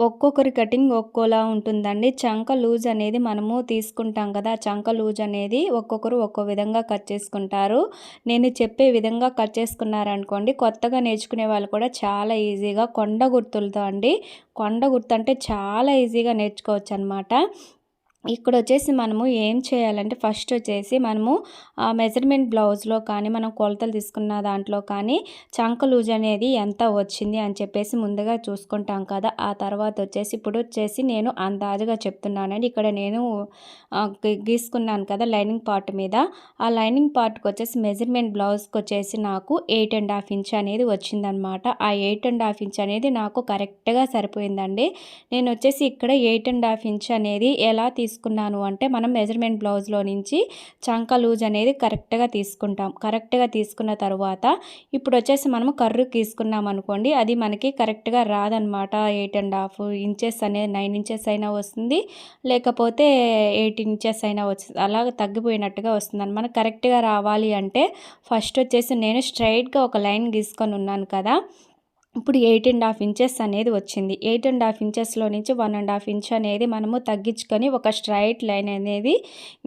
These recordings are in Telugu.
ఒక్కొక్కరి కటింగ్ ఒక్కోలా ఉంటుందండి. చంక లూజ్ అనేది మనము తీసుకుంటాం కదా. చంక లూజ్ అనేది ఒక్కొక్కరు ఒక్కో విధంగా కట్ చేసుకుంటారు. నేను చెప్పే విధంగా కట్ చేసుకున్నారనుకోండి కొత్తగా నేర్చుకునే వాళ్ళు కూడా చాలా ఈజీగా కొండ గుర్తులతో అండి. కొండ గుర్తు అంటే చాలా ఈజీగా నేర్చుకోవచ్చు అనమాట ఇక్కడ వచ్చేసి మనము ఏం చేయాలంటే ఫస్ట్ వచ్చేసి మనము మెజర్మెంట్ బ్లౌజ్లో కానీ మనం కొలతలు తీసుకున్న దాంట్లో కానీ చంక లూజ్ అనేది ఎంత వచ్చింది అని చెప్పేసి ముందుగా చూసుకుంటాం కదా. ఆ తర్వాత వచ్చేసి ఇప్పుడు వచ్చేసి నేను అందాజుగా చెప్తున్నానండి. ఇక్కడ నేను గీసుకున్నాను కదా లైనింగ్ పార్ట్ మీద. ఆ లైనింగ్ పార్ట్కి వచ్చేసి మెజర్మెంట్ బ్లౌజ్కి వచ్చేసి నాకు ఎయిట్ అండ్ హాఫ్ ఇంచ్ అనేది వచ్చిందనమాట. ఆ ఎయిట్ అండ్ హాఫ్ ఇంచ్ అనేది నాకు కరెక్ట్గా సరిపోయిందండి. నేను వచ్చేసి ఇక్కడ ఎయిట్ అండ్ హాఫ్ ఇంచ్ అనేది ఎలా తీసుకు తీసుకున్నాను అంటే మనం మెజర్మెంట్ బ్లౌజ్లో నుంచి చంక లూజ్ అనేది కరెక్ట్గా తీసుకుంటాం. కరెక్ట్గా తీసుకున్న తర్వాత ఇప్పుడు వచ్చేసి మనం కర్రు తీసుకున్నాం అనుకోండి అది మనకి కరెక్ట్గా రాదనమాట ఎయిట్ అండ్ హాఫ్ ఇంచెస్ అనేది నైన్ ఇంచెస్ అయినా వస్తుంది లేకపోతే ఎయిట్ ఇంచెస్ అయినా వస్తుంది అలా తగ్గిపోయినట్టుగా వస్తుంది అనమాట కరెక్ట్గా రావాలి అంటే ఫస్ట్ వచ్చేసి నేను స్ట్రైట్గా ఒక లైన్ గీసుకొని ఉన్నాను కదా ఇప్పుడు ఎయిట్ అండ్ హాఫ్ ఇంచెస్ అనేది వచ్చింది. ఎయిట్ అండ్ హాఫ్ ఇంచెస్లో నుంచి వన్ అండ్ హాఫ్ ఇంచ్ అనేది మనము తగ్గించుకొని ఒక స్ట్రైట్ లైన్ అనేది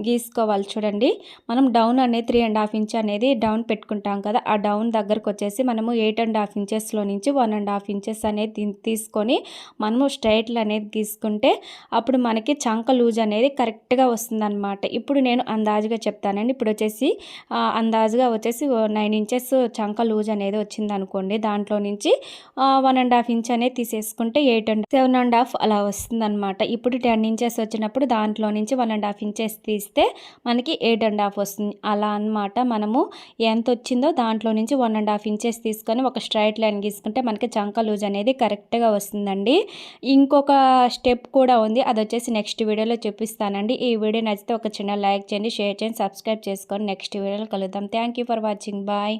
గీసుకోవాలి చూడండి. మనం డౌన్ అనేది త్రీ అండ్ హాఫ్ ఇంచ్ అనేది డౌన్ పెట్టుకుంటాం కదా ఆ డౌన్ దగ్గరకు వచ్చేసి మనము ఎయిట్ అండ్ హాఫ్ ఇంచెస్లో నుంచి వన్ అండ్ హాఫ్ ఇంచెస్ అనేది తీసుకొని మనము స్ట్రైట్లు అనేది గీసుకుంటే అప్పుడు మనకి చంక లూజ్ అనేది కరెక్ట్గా వస్తుందన్నమాట. ఇప్పుడు నేను అందాజుగా చెప్తానండి. ఇప్పుడు వచ్చేసి అందాజుగా వచ్చేసి నైన్ ఇంచెస్ చంక లూజ్ అనేది వచ్చింది అనుకోండి దాంట్లో నుంచి వన్ అండ్ హాఫ్ ఇంచ్ అనేది తీసేసుకుంటే eight and seven and half అలా వస్తుందన్నమాట. ఇప్పుడు టెన్ ఇంచెస్ వచ్చినప్పుడు దాంట్లో నుంచి వన్ అండ్ హాఫ్ ఇంచెస్ తీస్తే మనకి ఎయిట్ అండ్ హాఫ్ వస్తుంది. అలా అనమాట మనము ఎంత వచ్చిందో దాంట్లో నుంచి వన్ అండ్ హాఫ్ ఇంచెస్ తీసుకొని ఒక స్ట్రైట్ లైన్ గీసుకుంటే మనకి చంక లూజ్ అనేది కరెక్ట్గా వస్తుందండి. ఇంకొక స్టెప్ కూడా ఉంది. అది వచ్చేసి నెక్స్ట్ వీడియోలో చూపిస్తానండి. ఈ వీడియో నచ్చితే ఒక చిన్న లైక్ చేయండి షేర్ చేయండి సబ్స్క్రైబ్ చేసుకొని నెక్స్ట్ వీడియోలో కలుద్దాం. Thank for watching bye